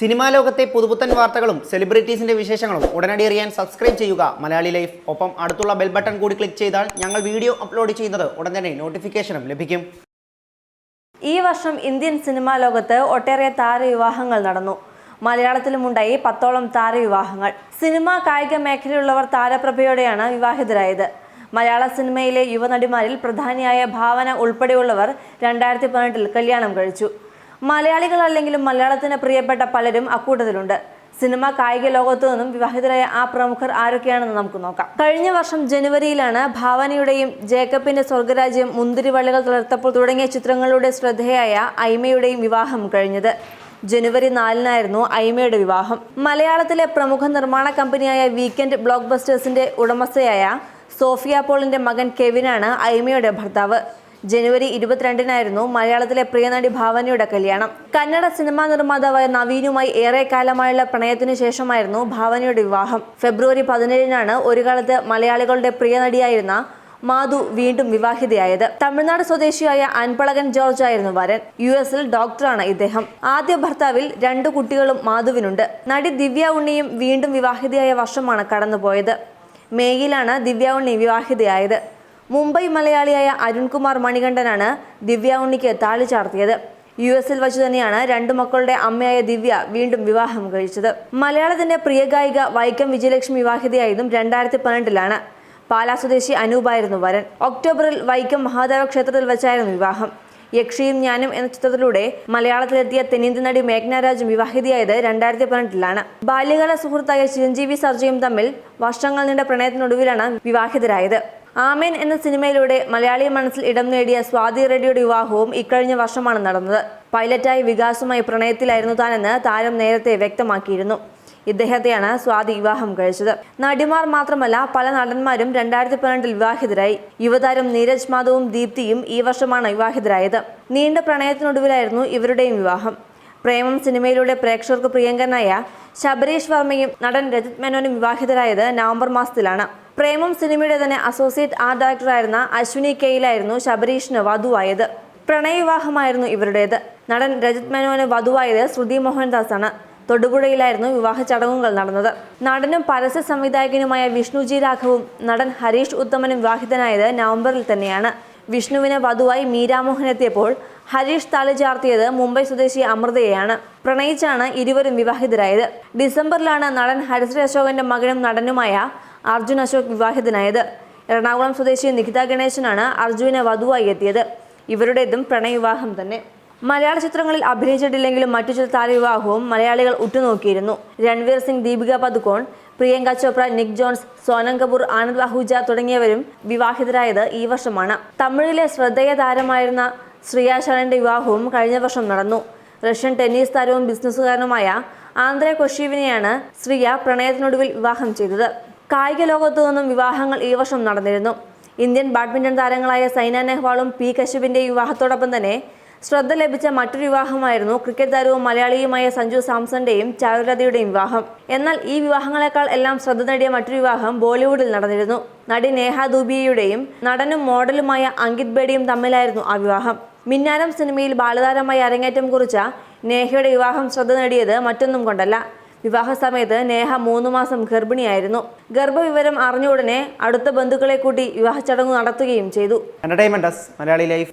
Cinema ലോകത്തെ പുതുപുത്തൻ വാർത്തകളും സെലിബ്രിറ്റീസിന്റെ വിശേഷങ്ങളും ഉടനടി അറിയാൻ സബ്സ്ക്രൈബ് ചെയ്യുക. മലയാളി ലൈഫ്. ഒപ്പം അടുത്തുള്ള ബെൽ ബട്ടൺ കൂടി ക്ലിക്ക് ചെയ്താൽ ഞങ്ങൾ വീഡിയോ അപ്ലോഡ് ചെയ്യുന്നത് ഉടൻ തന്നെ നോട്ടിഫിക്കേഷനും ലഭിക്കും. ഈ വർഷം ഇന്ത്യൻ സിനിമാ ലോകത്ത് ഒട്ടേറെ താരവിവാഹങ്ങൾ നടന്നു. മലയാളത്തിലുമുണ്ടായി പത്തോളം താരവിവാഹങ്ങൾ. സിനിമ കായിക മേഖലയിലുള്ളവർ താരപ്രഭയോടെയാണ് വിവാഹിതരായത്. മലയാള സിനിമയിലെ യുവനടിമാരിൽ പ്രധാനിയായ ഭാവന ഉൾപ്പെടെയുള്ളവർ രണ്ടായിരത്തി പതിനെട്ടിൽ കല്യാണം കഴിച്ചു. മലയാളികളല്ലെങ്കിലും മലയാളത്തിന് പ്രിയപ്പെട്ട പലരും അക്കൂട്ടത്തിലുണ്ട്. സിനിമ കായിക ലോകത്തു നിന്നും വിവാഹിതരായ ആ പ്രമുഖർ ആരൊക്കെയാണെന്ന് നമുക്ക് നോക്കാം. കഴിഞ്ഞ വർഷം ജനുവരിയിലാണ് ഭാവനയുടെയും ജേക്കബിന്റെ സ്വർഗരാജ്യം മുന്തിരിവള്ളികൾ തളർത്തപ്പോൾ തുടങ്ങിയ ചിത്രങ്ങളുടെ ശ്രദ്ധേയായ ഐമയുടെയും വിവാഹം കഴിഞ്ഞത്. ജനുവരി നാലിനായിരുന്നു ഐമയുടെ വിവാഹം. മലയാളത്തിലെ പ്രമുഖ നിർമ്മാണ കമ്പനിയായ വീക്കെൻഡ് ബ്ലോക്ക് ബസ്റ്റേഴ്സിന്റെ ഉടമസ്ഥയായ സോഫിയ പോളിന്റെ മകൻ കെവിനാണ് ഐമയുടെ ഭർത്താവ്. ജനുവരി ഇരുപത്തിരണ്ടിനായിരുന്നു മലയാളത്തിലെ പ്രിയനടി ഭാവനയുടെ കല്യാണം. കന്നഡ സിനിമാ നിർമ്മാതാവായ നവീനുമായി ഏറെ കാലമായുള്ള പ്രണയത്തിനു ശേഷമായിരുന്നു ഭാവനയുടെ വിവാഹം. ഫെബ്രുവരി പതിനേഴിനാണ് ഒരു കാലത്ത് മലയാളികളുടെ പ്രിയനടിയായിരുന്ന മാധു വീണ്ടും വിവാഹിതയായത്. തമിഴ്നാട് സ്വദേശിയായ അൻപളകൻ ജോർജ് ആയിരുന്നു വരൻ. യു എസിൽ ഡോക്ടറാണ് ഇദ്ദേഹം. ആദ്യ ഭർത്താവിൽ രണ്ടു കുട്ടികളും മാധുവിനുണ്ട്. നടി ദിവ്യ ഉണ്ണിയും വീണ്ടും വിവാഹിതയായ വർഷമാണ് കടന്നുപോയത്. മേയിലാണ് ദിവ്യ ഉണ്ണി വിവാഹിതയായത്. മുംബൈ മലയാളിയായ അരുൺകുമാർ മണികണ്ഠനാണ് ദിവ്യ ഉണ്ണിക്ക് താലി ചാർത്തിയത്. യു എസിൽ വച്ചു തന്നെയാണ് രണ്ടു മക്കളുടെ അമ്മയായ ദിവ്യ വീണ്ടും വിവാഹം കഴിച്ചത്. മലയാളത്തിന്റെ പ്രിയ ഗായിക വൈക്കം വിജയലക്ഷ്മി വിവാഹിതയായതും രണ്ടായിരത്തി പന്ത്രണ്ടിലാണ് പാലാ സ്വദേശി അനൂപായിരുന്നു വരൻ. ഒക്ടോബറിൽ വൈക്കം മഹാദേവ ക്ഷേത്രത്തിൽ വെച്ചായിരുന്നു വിവാഹം. യക്ഷിയും ഞാനും എന്ന ചിത്രത്തിലൂടെ മലയാളത്തിലെത്തിയ തെന്നിന്ത്യൻ നടി മേഘ്നാരാജും വിവാഹിതയായത് രണ്ടായിരത്തി പതിനെട്ടിലാണ് ബാല്യകാല സുഹൃത്തായ ചിരഞ്ജീവി സർജയും തമ്മിൽ വർഷങ്ങൾ നീണ്ട പ്രണയത്തിനൊടുവിലാണ് വിവാഹിതരായത്. ആമേൻ എന്ന സിനിമയിലൂടെ മലയാളി മനസ്സിൽ ഇടം നേടിയ സ്വാതി റെഡ്ഡിയുടെ വിവാഹവും ഇക്കഴിഞ്ഞ വർഷമാണ് നടന്നത്. പൈലറ്റായി വികാസുമായി പ്രണയത്തിലായിരുന്നു താനെന്ന് താരം നേരത്തെ വ്യക്തമാക്കിയിരുന്നു. ഇദ്ദേഹത്തെയാണ് സ്വാതി വിവാഹം കഴിച്ചത്. നടിമാർ മാത്രമല്ല പല നടന്മാരും രണ്ടായിരത്തി പന്ത്രണ്ടിൽ വിവാഹിതരായി. യുവതാരം നീരജ് മാധവും ദീപ്തിയും ഈ വർഷമാണ് വിവാഹിതരായത്. നീണ്ട പ്രണയത്തിനൊടുവിലായിരുന്നു ഇവരുടെയും വിവാഹം. പ്രേമം സിനിമയിലൂടെ പ്രേക്ഷകർക്ക് പ്രിയങ്കരനായ ശബരീഷ് വർമ്മയും നടൻ രജിത് മേനോനും വിവാഹിതരായത് നവംബർ മാസത്തിലാണ്. പ്രേമം സിനിമയുടെ തന്നെ അസോസിയേറ്റ് ആർട്ട് ഡയറക്ടറായിരുന്ന അശ്വിനി കെയിലായിരുന്നു ശബരീഷിന് വധുവായത്. പ്രണയവിവാഹമായിരുന്നു ഇവരുടേത്. നടൻ രജിത് മേനോന് വധുവായത് ശ്രുതി മോഹൻദാസ് ആണ് തൊടുപുഴയിലായിരുന്നു വിവാഹ ചടങ്ങുകൾ നടന്നത്. നടനും പരസ്യ സംവിധായകനുമായ വിഷ്ണുജി രാഘവും നടൻ ഹരീഷ് ഉത്തമനും വിവാഹിതനായത് നവംബറിൽ തന്നെയാണ്. വിഷ്ണുവിന് വധുവായി മീരാമോഹൻ എത്തിയപ്പോൾ ഹരീഷ് താലി ചാർത്തിയത് മുംബൈ സ്വദേശി അമൃതയെയാണ്. പ്രണയിച്ചാണ് ഇരുവരും വിവാഹിതരായത്. ഡിസംബറിലാണ് നടൻ ഹരിശ്രീ അശോകന്റെ മകനും നടനുമായ അർജുൻ അശോക് വിവാഹിതനായത്. എറണാകുളം സ്വദേശി നിഖിത ഗണേശനാണ് അർജുനെ വധുവായി എത്തിയത്. ഇവരുടേതും പ്രണയവിവാഹം തന്നെ. മലയാള ചിത്രങ്ങളിൽ അഭിനയിച്ചിട്ടില്ലെങ്കിലും മറ്റു ചില താരവിവാഹവും മലയാളികൾ ഉറ്റുനോക്കിയിരുന്നു. രൺവീർ സിംഗ് ദീപിക പദുക്കോൺ പ്രിയങ്ക ചോപ്ര നിക് ജോൺസ് സോനം കപൂർ ആനന്ദ് അഹൂജ തുടങ്ങിയവരും വിവാഹിതരായത് ഈ വർഷമാണ്. തമിഴിലെ ശ്രദ്ധേയ താരമായിരുന്ന ശ്രിയ ശരണിന്റെ വിവാഹവും കഴിഞ്ഞ വർഷം നടന്നു. റഷ്യൻ ടെന്നീസ് താരവും ബിസിനസ്സുകാരനുമായ ആന്ധ്ര കൊഷീവിനെയാണ് ശ്രീയ പ്രണയത്തിനൊടുവിൽ വിവാഹം ചെയ്തത്. കായിക ലോകത്തു നിന്നും വിവാഹങ്ങൾ ഈ വർഷം നടന്നിരുന്നു. ഇന്ത്യൻ ബാഡ്മിന്റൺ താരങ്ങളായ സൈന നെഹ്വാളും പി കശ്യപിന്റെ വിവാഹത്തോടൊപ്പം തന്നെ ശ്രദ്ധ ലഭിച്ച മറ്റൊരു വിവാഹമായിരുന്നു ക്രിക്കറ്റ് താരവും മലയാളിയുമായ സഞ്ജു സാംസന്റെയും ചാരുലതയുടെയും വിവാഹം. എന്നാൽ ഈ വിവാഹങ്ങളെക്കാൾ എല്ലാം ശ്രദ്ധ നേടിയ മറ്റൊരു വിവാഹം ബോളിവുഡിൽ നടന്നിരുന്നു. നടി നേഹ ദൂബിയയുടെയും നടനും മോഡലുമായ അങ്കിത് ബേഡിയും തമ്മിലായിരുന്നു ആ വിവാഹം. മിന്നാരം സിനിമയിൽ ബാലതാരമായി അരങ്ങേറ്റം കുറിച്ച നേഹയുടെ വിവാഹം ശ്രദ്ധ നേടിയത് മറ്റൊന്നും കൊണ്ടല്ല. വിവാഹ സമയത്ത് നേഹ മൂന്ന് മാസം ഗർഭിണിയായിരുന്നു. ഗർഭവിവരം അറിഞ്ഞ ഉടനെ അടുത്ത ബന്ധുക്കളെ കൂട്ടി വിവാഹ ചടങ്ങ് നടത്തുകയും ചെയ്തു. Entertainment Malayali life.